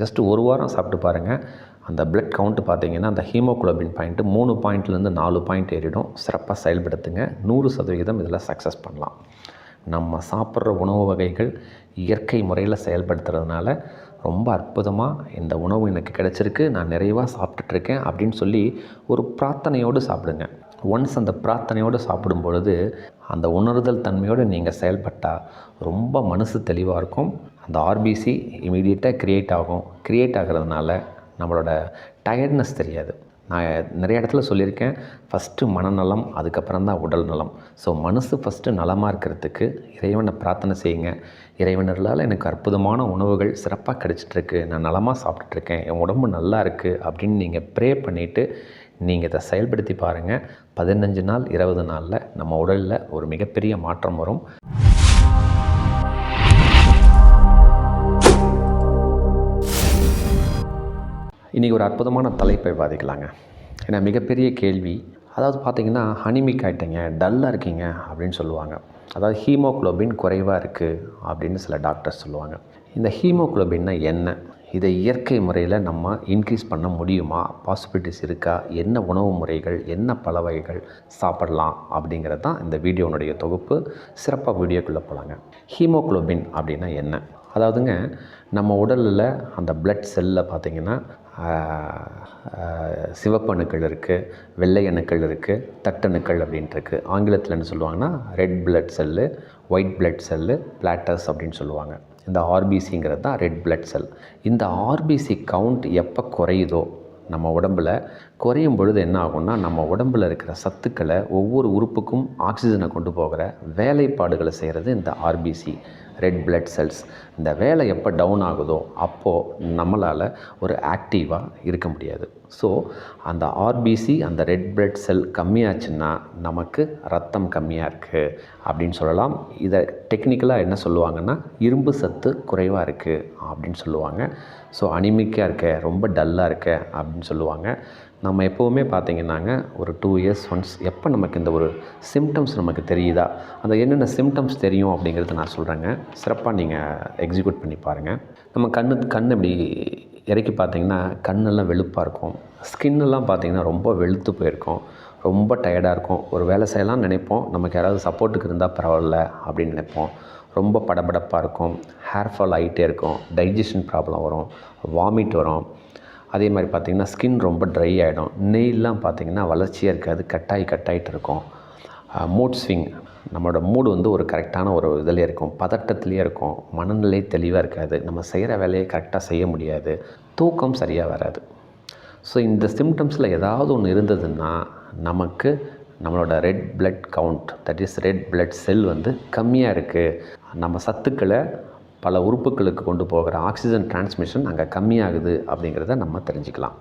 Just ஒரு வாரம் சாப்பிட்டு பாருங்கள் அந்த பிளட் கவுண்ட்டு பார்த்தீங்கன்னா அந்த ஹீமோகுளோபின் பாயிண்ட்டு மூணு பாயிண்ட்லேருந்து நாலு பாயிண்ட் ஏறிடும். சிறப்பாக செயல்படுத்துங்க. நூறு சதவிகிதம் இதில் சக்ஸஸ் பண்ணலாம். நம்ம சாப்பிட்ற உணவு வகைகள் இயற்கை முறையில் செயல்படுத்துறதுனால ரொம்ப அற்புதமாக இந்த உணவு எனக்கு கிடச்சிருக்கு. நான் நிறைவாக சாப்பிட்டுட்ருக்கேன் அப்படின்னு சொல்லி ஒரு பிரார்த்தனையோடு சாப்பிடுங்க. ஒன்ஸ் அந்த பிரார்த்தனையோடு சாப்பிடும் பொழுது அந்த உணர்தல் தன்மையோடு நீங்கள் செயல்பட்டால் ரொம்ப மனசு தெளிவாக இருக்கும். அந்த ஆர்பிசி இமீடியட்டாக க்ரியேட் ஆகும். க்ரியேட் ஆகிறதுனால நம்மளோட டயர்ட்னஸ் தெரியாது. நான் நிறைய இடத்துல சொல்லியிருக்கேன். ஃபஸ்ட்டு மனநலம் அதுக்கப்புறம் தான் உடல் நலம். ஸோ மனசு ஃபஸ்ட்டு நலமாக இருக்கிறதுக்கு இறைவனை பிரார்த்தனை செய்யுங்க. இறைவனர்களால் எனக்கு அற்புதமான உணவுகள் சிறப்பாக கிடச்சிட்ருக்கு. நான் நலமாக சாப்பிட்டுட்ருக்கேன். என் உடம்பு நல்லா இருக்குது அப்படின்னு நீங்கள் ப்ரே பண்ணிவிட்டு நீங்கள் இதை செயல்படுத்தி பாருங்கள் பதினஞ்சு நாள் இருபது நாளில் நம்ம உடலில் ஒரு மிகப்பெரிய மாற்றம் வரும். இன்றைக்கி ஒரு அற்புதமான தலைப்பை பாதிக்கலாங்க ஏன்னா மிகப்பெரிய கேள்வி அதாவது பார்த்தீங்கன்னா ஹனிமிக் ஆகிட்டீங்க டல்லாக இருக்கீங்க அப்படின்னு சொல்லுவாங்க. அதாவது ஹீமோகுளோபின் குறைவாக இருக்குது அப்படின்னு சில டாக்டர்ஸ் சொல்லுவாங்க. இந்த ஹீமோகுளோபின்னா என்ன? இதை இயற்கை முறையில் நம்ம இன்க்ரீஸ் பண்ண முடியுமா? பாசிபிலிட்டிஸ் இருக்கா? என்ன உணவு முறைகள் என்ன பல வகைகள் சாப்பிடலாம் அப்படிங்கிறது தான் இந்த வீடியோனுடைய தொகுப்பு. சிறப்பாக வீடியோக்குள்ளே போகலாங்க ஹீமோகுளோபின் அப்படின்னா என்ன? அதாவதுங்க நம்ம உடலில் அந்த பிளட் செல்லில் பார்த்திங்கன்னா சிவப்பணுக்கள் இருக்குது வெள்ளை அணுக்கள் இருக்குது தட்டணுக்கள் அப்படின்ட்டு இருக்குது ஆங்கிலத்தில் என்ன சொல்லுவாங்கன்னா red blood cell white blood cell platelets அப்படின்னு சொல்லுவாங்க. இந்த ஆர்பிசிங்கிறது தான் ரெட் பிளட் செல் இந்த ஆர்பிசி கவுண்ட் எப்போ குறையுதோ நம்ம உடம்பில் குறையும் பொழுது என்ன ஆகும்னா நம்ம உடம்பில் இருக்கிற சத்துக்களை ஒவ்வொரு உறுப்புக்கும் ஆக்சிஜனை கொண்டு போகிற வேலைப்பாடுகளை செய்கிறது இந்த ஆர்பிசி ரெட் பிளட் செல்ஸ் இந்த வேலை எப்போ டவுன் ஆகுதோ அப்போது நம்மளால் ஒரு ஆக்டிவாக இருக்க முடியாது. ஸோ அந்த ஆர்பிசி அந்த ரெட் பிளட் செல் கம்மியாச்சுன்னா நமக்கு ரத்தம் கம்மியாக இருக்குது அப்படின்னு சொல்லலாம். இதை டெக்னிக்கலாக என்ன சொல்லுவாங்கன்னா இரும்பு சத்து குறைவாக இருக்குது அப்படின்னு சொல்லுவாங்க. ஸோ அனிமிக்காக இருக்க ரொம்ப டல்லாக இருக்க அப்படின்னு சொல்லுவாங்க. நம்ம எப்போவுமே பார்த்திங்கன்னாங்க ஒரு டூ இயர்ஸ் ஒன்ஸ் எப்போ நமக்கு இந்த ஒரு சிம்டம்ஸ் நமக்கு தெரியுதா? அந்த என்னென்ன சிம்டம்ஸ் தெரியும் அப்படிங்கிறத நான் சொல்கிறேங்க சிறப்பாக நீங்கள் எக்ஸிக்யூட் பண்ணி பாருங்கள் நம்ம கண்ணு கண் இப்படி இறக்கி பார்த்தீங்கன்னா கண்ணெல்லாம் வெளுப்பாக இருக்கும். ஸ்கின்னெல்லாம் பார்த்திங்கன்னா ரொம்ப வெளுத்து போயிருக்கும். ரொம்ப டயர்டாக இருக்கும். ஒரு வேலை செய்யலாம் நினைப்போம். நமக்கு யாராவது சப்போர்ட்டுக்கு இருந்தால் பரவாயில்ல அப்படின்னு நினைப்போம். ரொம்ப படபடப்பாக இருக்கும். ஹேர் ஃபால் ஆகிட்டே இருக்கும். டைஜஷன் ப்ராப்ளம் வரும். வாமிட் வரும். அதே மாதிரி பார்த்திங்கன்னா ஸ்கின் ரொம்ப ட்ரை ஆகிடும் நெய்லாம் பார்த்திங்கன்னா வளர்ச்சியாக இருக்காது கட்டாயி கட்டாயிட்டு இருக்கும். மூட் ஸ்விங் நம்மளோட மூடு வந்து ஒரு கரெக்டான ஒரு இதில் இருக்கும். பதட்டத்துலேயே இருக்கும். மனநிலை தெளிவாக இருக்காது. நம்ம செய்கிற வேலையை கரெக்டாக செய்ய முடியாது. தூக்கம் சரியாக வராது. ஸோ இந்த சிம்டம்ஸில் ஏதாவது ஒன்று இருந்ததுன்னா நமக்கு நம்மளோட red blood count that is red blood cell வந்து கம்மியாக இருக்குது நம்ம சத்துக்களை பல உறுப்புகளுக்கு கொண்டு போகிற ஆக்சிஜன் டிரான்ஸ்மிஷன் அங்கே கம்மியாகுது அப்படிங்கிறத நம்ம தெரிஞ்சுக்கலாம்.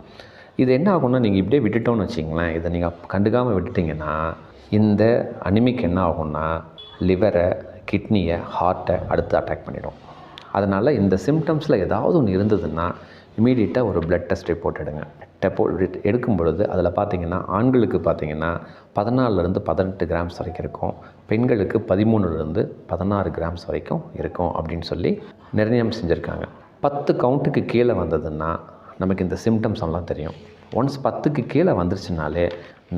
இது என்ன ஆகும்னா நீங்கள் இப்படியே விட்டுட்டோம்னு வச்சிங்களேன் இதை நீங்கள் கண்டுக்காமல் விட்டுட்டிங்கன்னா இந்த அனிமிக் என்ன ஆகும்னா லிவரை கிட்னியை ஹார்ட்டை அடுத்து அட்டாக் பண்ணிடும். அதனால் இந்த சிம்டம்ஸில் ஏதாவது ஒன்று இருந்ததுன்னா இமீடியட்டாக ஒரு பிளட் டெஸ்ட் ரிப்போர்ட் எடுங்க. டெப்போ எடுக்கும் பொழுது அதில் பார்த்தீங்கன்னா ஆண்களுக்கு பார்த்தீங்கன்னா பதினாலருந்து பதினெட்டு கிராம்ஸ் வரைக்கும் இருக்கும். பெண்களுக்கு பதிமூணுலேருந்து பதினாறு கிராம்ஸ் வரைக்கும் இருக்கும் அப்படின்னு சொல்லி நிர்ணயம் செஞ்சுருக்காங்க. பத்து கவுண்ட்டுக்கு கீழே வந்ததுன்னா நமக்கு இந்த சிம்டம்ஸ் எல்லாம் தெரியும். ஒன்ஸ் பத்துக்கு கீழே வந்துருச்சுனாலே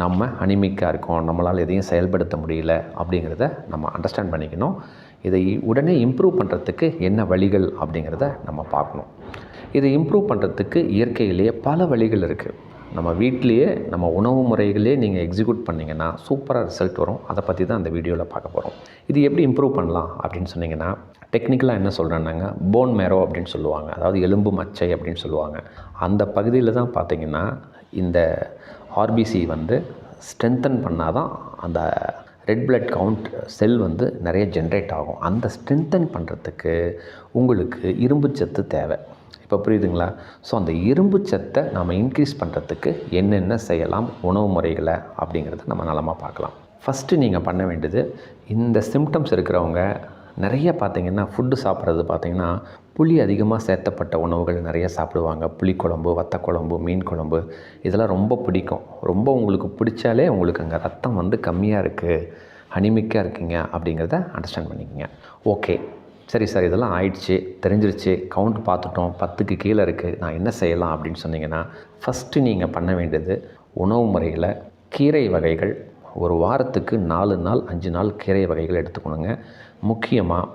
நம்ம அனிமிக்காக இருக்கோம். நம்மளால் எதையும் செயல்படுத்த முடியல அப்படிங்கிறத நம்ம அண்டர்ஸ்டாண்ட் பண்ணிக்கணும். இதை உடனே இம்ப்ரூவ் பண்ணுறதுக்கு என்ன வழிகள் அப்படிங்கிறத நம்ம பார்க்கணும். இதை இம்ப்ரூவ் பண்ணுறதுக்கு இயற்கையிலேயே பல வழிகள் இருக்குது நம்ம வீட்லேயே நம்ம உணவு முறைகளே நீங்கள் எக்ஸிக்யூட் பண்ணிங்கன்னா சூப்பராக ரிசல்ட் வரும். அதை பற்றி தான் அந்த வீடியோவில் பார்க்க போகிறோம் இது எப்படி இம்ப்ரூவ் பண்ணலாம் அப்படின்னு சொன்னிங்கன்னா டெக்னிக்கலாக என்ன சொல்கிறேன்னாங்க போன் மேரோ அப்படின்னு சொல்லுவாங்க. அதாவது எலும்பு மச்சை அப்படின்னு சொல்லுவாங்க. அந்த பகுதியில் தான் பார்த்திங்கன்னா இந்த ஆர்பிசி வந்து ஸ்ட்ரென்தன் பண்ணால் தான் அந்த ரெட் பிளட் கவுண்ட் செல் வந்து நிறைய ஜென்ரேட் ஆகும். அந்த ஸ்ட்ரென்தன் பண்ணுறதுக்கு உங்களுக்கு இரும்பு சத்து தேவை. இப்போ புரியுதுங்களா? ஸோ அந்த இரும்பு சத்தை நம்ம இன்க்ரீஸ் பண்ணுறதுக்கு என்னென்ன செய்யலாம் உணவு முறைகளை அப்படிங்கிறத நம்ம நலமாக பார்க்கலாம். ஃபஸ்ட்டு நீங்கள் பண்ண வேண்டியது இந்த சிம்டம்ஸ் இருக்கிறவங்க நிறைய பார்த்திங்கன்னா ஃபுட்டு சாப்பிட்றது பார்த்திங்கன்னா புளி அதிகமாக சேர்த்தப்பட்ட உணவுகள் நிறைய சாப்பிடுவாங்க. புளிக்குழம்பு வத்தக்குழம்பு மீன் குழம்பு இதெல்லாம் ரொம்ப பிடிக்கும். ரொம்ப உங்களுக்கு பிடிச்சாலே உங்களுக்கு அங்கே ரத்தம் வந்து கம்மியாக இருக்குது அனிமிக்காக இருக்கீங்க அப்படிங்கிறத அண்டர்ஸ்டாண்ட் பண்ணிக்கோங்க. ஓகே சரி சார் இதெல்லாம் ஆயிடுச்சு தெரிஞ்சிருச்சு கவுண்ட் பார்த்துட்டோம் பத்துக்கு கீழே இருக்குது நான் என்ன செய்யலாம் அப்படின்னு சொன்னீங்கன்னா ஃபஸ்ட்டு நீங்கள் பண்ண வேண்டியது உணவு முறையில் கீரை வகைகள் ஒரு வாரத்துக்கு நாலு நாள் அஞ்சு நாள் கீரை வகைகள் எடுத்துக்கணுங்க. முக்கியமாக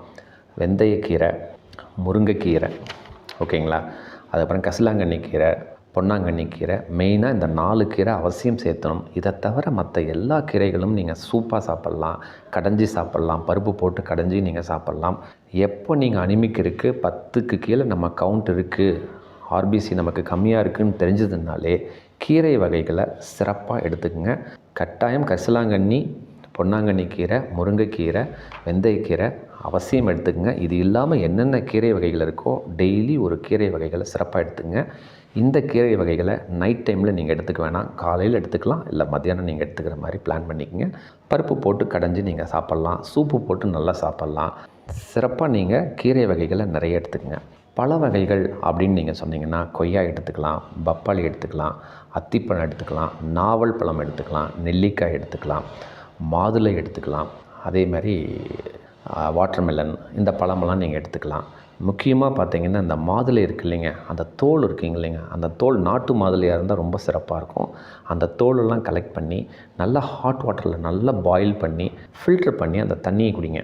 வெந்தயக்கீரை முருங்கைக்கீரை ஓகேங்களா? அதுக்கப்புறம் கசிலாங்கண்ணி கீரை பொன்னாங்கண்ணி கீரை மெயினாக இந்த நாலு கீரை அவசியம் சேர்த்தணும். இதை தவிர மற்ற எல்லா கீரைகளும் நீங்கள் சூப்பாக சாப்பிட்லாம் கடைஞ்சி சாப்பிட்லாம் பருப்பு போட்டு கடைஞ்சி நீங்கள் சாப்பிட்லாம். எப்போ நீங்கள் அனிமிக் இருக்குது பத்துக்கு கீழே நம்ம கவுண்ட் இருக்குது ஆர்பிசி நமக்கு கம்மியாக இருக்குதுன்னு தெரிஞ்சதுனாலே கீரை வகைகளை சிறப்பாக எடுத்துக்கங்க. கட்டாயம் கரிசலாங்கண்ணி பொன்னாங்கண்ணி கீரை முருங்கைக்கீரை வெந்தயக்கீரை அவசியம் எடுத்துக்கங்க. இது இல்லாமல் என்னென்ன கீரை வகைகள் இருக்கோ டெய்லி ஒரு கீரை வகைகளை சிறப்பாக எடுத்துங்க இந்த கீரை வகைகளை நைட் டைமில் நீங்கள் எடுத்துக்க வேணாம். காலையில் எடுத்துக்கலாம். இல்லை மத்தியானம் நீங்கள் எடுத்துக்கிற மாதிரி பிளான் பண்ணிக்கோங்க. பருப்பு போட்டு கடைஞ்சி நீங்கள் சாப்பிட்லாம். சூப்பு போட்டு நல்லா சாப்பிட்லாம். சிறப்பாக நீங்கள் கீரை வகைகளை நிறைய எடுத்துக்கங்க. பழ வகைகள் அப்படின்னு நீங்கள் சொன்னீங்கன்னா கொய்யா எடுத்துக்கலாம் பப்பாளி எடுத்துக்கலாம் அத்திப்பழம் எடுத்துக்கலாம் நாவல் பழம் எடுத்துக்கலாம் நெல்லிக்காய் எடுத்துக்கலாம் மாதுளை எடுத்துக்கலாம். அதே மாதிரி வாட்டர்மெலன் இந்த பழமெல்லாம் நீங்கள் எடுத்துக்கலாம். முக்கியமாக பார்த்திங்கன்னா இந்த மாதுளை இருக்கு இல்லைங்க. அந்த தோல் இருக்குங்க இல்லைங்க. அந்த தோல் நாட்டு மாதுளையாக இருந்தால் ரொம்ப சிறப்பாக இருக்கும். அந்த தோலெல்லாம் கலெக்ட் பண்ணி நல்லா ஹாட் வாட்டரில் நல்லா பாயில் பண்ணி ஃபில்டர் பண்ணி அந்த தண்ணியை குடிங்க.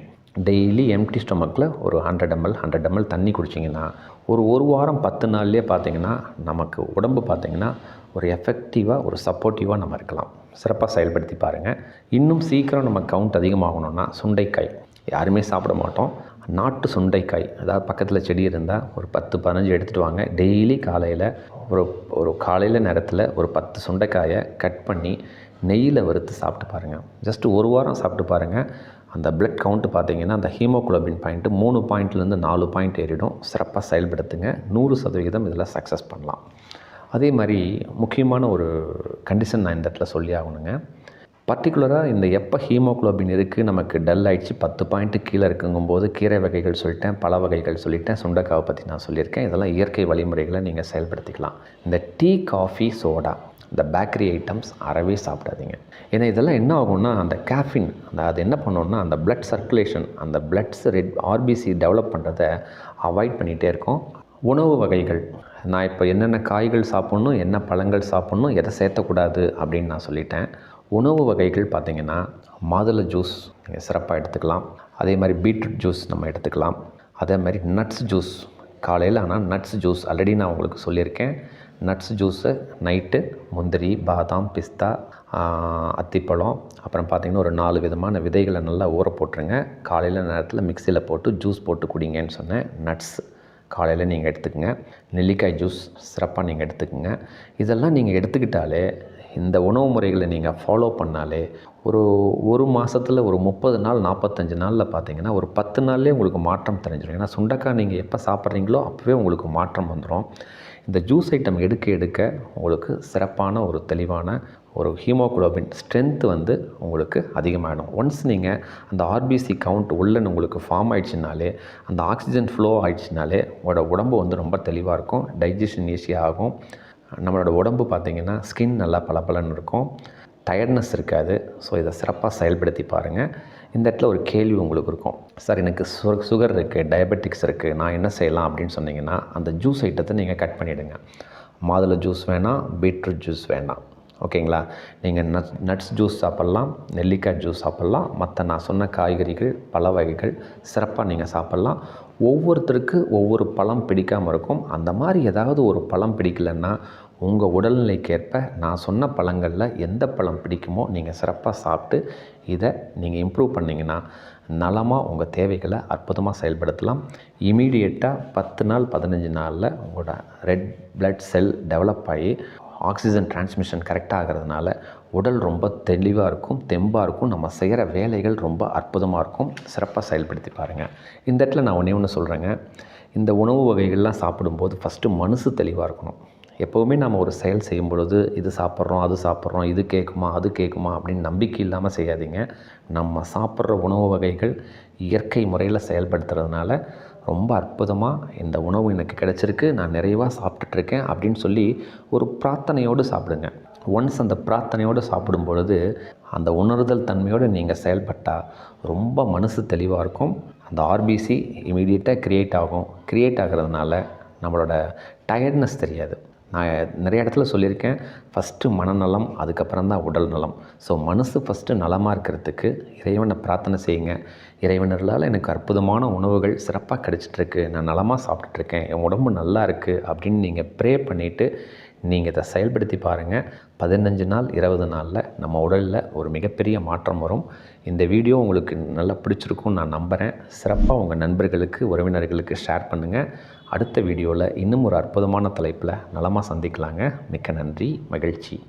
டெய்லி எம்டி ஸ்டொமக்கில் ஒரு ஹண்ட்ரட் எம்எல் ஹண்ட்ரட் எம்எல் தண்ணி குடிச்சிங்கன்னா ஒரு ஒரு வாரம் பத்து நாள்லேயே பார்த்தீங்கன்னா நமக்கு உடம்பு பார்த்தீங்கன்னா ஒரு எஃபெக்டிவாக ஒரு சப்போர்ட்டிவாக நம்ம இருக்கலாம். சிறப்பாக செயல்படுத்தி பாருங்கள் இன்னும் சீக்கிரம் நம்ம கவுண்ட் அதிகமாகணும்னா சுண்டைக்காய். யாருமே சாப்பிட மாட்டோம். நாட்டு சுண்டைக்காய் அதாவது பக்கத்தில் செடி இருந்தால் ஒரு பத்து பதினஞ்சு எடுத்துகிட்டு வாங்க. டெய்லி காலையில் ஒரு ஒரு காலையில் நேரத்தில் ஒரு பத்து சுண்டைக்காயை கட் பண்ணி நெய்யில் வறுத்து சாப்பிட்டு பாருங்கள் ஜஸ்ட் ஒரு வாரம் சாப்பிட்டு பாருங்கள் அந்த பிளட் கவுண்ட்டு பார்த்தீங்கன்னா அந்த ஹீமோகுளோபின் பாயிண்ட்டு மூணு பாயிண்ட்லேருந்து நாலு பாயிண்ட் ஏறிடும். சிறப்பாக செயல்படுத்துங்க. நூறு சதவிகிதம் இதில் சக்ஸஸ் பண்ணலாம். அதே மாதிரி முக்கியமான ஒரு கண்டிஷன் நான் இந்த இடத்துல சொல்லி ஆகணுங்க. பர்டிகுலராக இந்த எப்போ ஹீமோகுளோபின் இருக்குது நமக்கு டல் ஆயிடுச்சு பத்து பாயிண்ட்டு கீழே இருக்குங்கும்போது கீரை வகைகள் சொல்லிட்டேன் பழ வகைகள் சொல்லிட்டேன் சுண்டக்காவை பற்றி நான் சொல்லியிருக்கேன். இதெல்லாம் இயற்கை வழிமுறைகளை நீங்கள் செயல்படுத்திக்கலாம். இந்த டீ காஃபி சோடா இந்த பேக்கரி ஐட்டம்ஸ் அறவே சாப்பிடாதீங்க. ஏன்னா இதெல்லாம் என்ன ஆகும்னா அந்த கேஃபின் அந்த அது என்ன பண்ணோம்னா அந்த பிளட் சர்க்குலேஷன் அந்த பிளட்ஸ் ரெட் ஆர்பிசி டெவலப் பண்ணுறதை அவாய்ட் பண்ணிகிட்டே இருக்கோம். உணவு வகைகள். நான் இப்போ என்னென்ன காய்கள் சாப்பிட்ணும் என்ன பழங்கள் சாப்பிட்ணும் எதை சேர்த்தக்கூடாது அப்படின்னு நான் சொல்லிட்டேன். உணவு வகைகள் பார்த்திங்கன்னா மாதுளை ஜூஸ் நீங்கள் சிறப்பாக எடுத்துக்கலாம். அதே மாதிரி பீட்ரூட் ஜூஸ் நம்ம எடுத்துக்கலாம். அதே மாதிரி நட்ஸ் ஜூஸ். காலையில் ஆனால் நட்ஸ் ஜூஸ். ஆல்ரெடி நான் உங்களுக்கு சொல்லியிருக்கேன். நட்ஸ் ஜூஸு நைட்டு முந்திரி பாதாம் பிஸ்தா அத்திப்பழம். அப்புறம் பார்த்திங்கன்னா ஒரு நாலு விதமான விதைகளை நல்லா ஊற போட்டுருங்க. காலையில் நேரத்தில் மிக்சியில் போட்டு ஜூஸ் போட்டு குடிங்கன்னு சொன்னேன். நட்ஸ் காலையில் நீங்கள் எடுத்துக்கங்க. நெல்லிக்காய் ஜூஸ் சிறப்பாக நீங்கள் எடுத்துக்கங்க. இதெல்லாம் நீங்கள் எடுத்துக்கிட்டாலே இந்த உணவு முறைகளை நீங்கள் ஃபாலோ பண்ணாலே ஒரு ஒரு மாதத்தில் ஒரு முப்பது நாள் நாற்பத்தஞ்சு நாளில் பார்த்தீங்கன்னா ஒரு பத்து நாள்லேயே உங்களுக்கு மாற்றம் தெரிஞ்சிடும். ஏன்னா சுண்டக்காய் நீங்கள் எப்போ சாப்பிட்றீங்களோ அப்போவே உங்களுக்கு மாற்றம் வந்துடும் இந்த ஜூஸ் ஐட்டம் எடுக்க எடுக்க உங்களுக்கு சிறப்பான ஒரு தெளிவான ஒரு ஹீமோகுளோபின் ஸ்ட்ரென்த் வந்து உங்களுக்கு அதிகமாகிடும் ஒன்ஸ் நீங்கள் அந்த ஆர்பிசி கவுண்ட் உள்ளன்னு உங்களுக்கு ஃபார்ம் ஆயிடுச்சுனாலே அந்த ஆக்சிஜன் ஃப்ளோ ஆயிடுச்சுனாலே உங்களோட உடம்பு வந்து ரொம்ப தெளிவாக இருக்கும். டைஜஷன் ஈஸியாக ஆகும். நம்மளோட உடம்பு பார்த்திங்கன்னா ஸ்கின் நல்லா பளபளன்னு இருக்கும். டயர்ட்னஸ் இருக்காது. ஸோ இதை சிறப்பாக செயல்படுத்தி பாருங்கள் இந்த இடத்துல ஒரு கேள்வி உங்களுக்கு இருக்கும். சார் எனக்கு சு சுகர் இருக்குது டயபெட்டிக்ஸ் இருக்குது நான் என்ன செய்யலாம்? அப்படின்னு சொன்னீங்கன்னா அந்த ஜூஸ் ஐட்டத்தை நீங்கள் கட் பண்ணிவிடுங்க மாதுளை ஜூஸ் வேணாம் பீட்ரூட் ஜூஸ் வேணாம் ஓகேங்களா? நீங்கள் நட் நட்ஸ் ஜூஸ் சாப்பிட்லாம் நெல்லிக்காய் ஜூஸ் சாப்பிட்லாம். மற்ற நான் சொன்ன காய்கறிகள் பழ வகைகள் சிறப்பாக நீங்கள் சாப்பிட்லாம். ஒவ்வொருத்தருக்கு ஒவ்வொரு பழம் பிடிக்காமல் இருக்கும். அந்த மாதிரி ஏதாவது ஒரு பழம் பிடிக்கலன்னா உங்கள் உடல்நிலைக்கேற்ப நான் சொன்ன பழங்களில் எந்த பழம் பிடிக்குமோ நீங்கள் சிறப்பாக சாப்பிட்டு இதை நீங்கள் இம்ப்ரூவ் பண்ணிங்கன்னா நலமாக உங்கள் தேவைகளை அற்புதமாக செயல்படுத்தலாம். இமீடியட்டாக பத்து நாள் பதினஞ்சு நாளில் உங்களோட ரெட் பிளட் செல் டெவலப் ஆகி ஆக்சிஜன் டிரான்ஸ்மிஷன் கரெக்டாக ஆகிறதுனால உடல் ரொம்ப தெளிவாக இருக்கும் தெம்பாக இருக்கும் நம்ம செய்கிற வேலைகள் ரொம்ப அற்புதமாக இருக்கும். சிறப்பாக செயல்படுத்தி பாருங்கள் இந்த இடத்துல நான் ஒன்றே ஒன்று சொல்கிறேங்க இந்த உணவு வகைகள்லாம் சாப்பிடும்போது ஃபஸ்ட்டு மனசு தெளிவாக இருக்கணும். எப்போவுமே நம்ம ஒரு செயல் செய்யும் பொழுது இது சாப்பிட்றோம் அது சாப்பிட்றோம் இது கேட்குமா அது கேட்குமா அப்படின்னு நம்பிக்கை இல்லாமல் செய்யாதீங்க. நம்ம சாப்பிட்ற உணவு வகைகள் இயற்கை முறையில் செயல்படுத்துறதுனால ரொம்ப அற்புதமாக இந்த உணவு எனக்கு கிடச்சிருக்கு நான் நிறைவாக சாப்பிட்டுட்ருக்கேன் அப்படின்னு சொல்லி ஒரு பிரார்த்தனையோடு சாப்பிடுங்க. ஒன்ஸ் அந்த பிரார்த்தனையோடு சாப்பிடும் பொழுது அந்த உணர்தல் தன்மையோடு நீங்கள் செயல்பட்டால் ரொம்ப மனசு தெளிவாக இருக்கும். அந்த ஆர்பிசி இமீடியட்டாக க்ரியேட் ஆகும். க்ரியேட் ஆகிறதுனால நம்மளோட டயர்ட்னஸ் தெரியாது. நான் நிறைய இடத்துல சொல்லியிருக்கேன். ஃபஸ்ட்டு மனநலம் அதுக்கப்புறம் தான் உடல் நலம். ஸோ மனசு ஃபஸ்ட்டு நலமாக இருக்கிறதுக்கு இறைவனை பிரார்த்தனை செய்யுங்க. இறைவனர்களால் எனக்கு அற்புதமான உணவுகள் சிறப்பாக கிடச்சிட்ருக்கு. நான் நலமாக சாப்பிட்டுட்ருக்கேன். என் உடம்பு நல்லா இருக்குது அப்படின்னு நீங்கள் ப்ரே பண்ணிவிட்டு நீங்கள் இதை செயல்படுத்தி பாருங்கள் பதினஞ்சு நாள் இருபது நாளில் நம்ம உடலில் ஒரு மிகப்பெரிய மாற்றம் வரும். இந்த வீடியோ உங்களுக்கு நல்லா பிடிச்சிருக்கும்னு நான் நம்புகிறேன் சிறப்பாக உங்கள் நண்பர்களுக்கு உறவினர்களுக்கு ஷேர் பண்ணுங்கள் அடுத்த வீடியோவில் இன்னும் ஒரு அற்புதமான தலைப்பில் நலமாக சந்திக்கலாங்க. மிக்க நன்றி. மகிழ்ச்சி.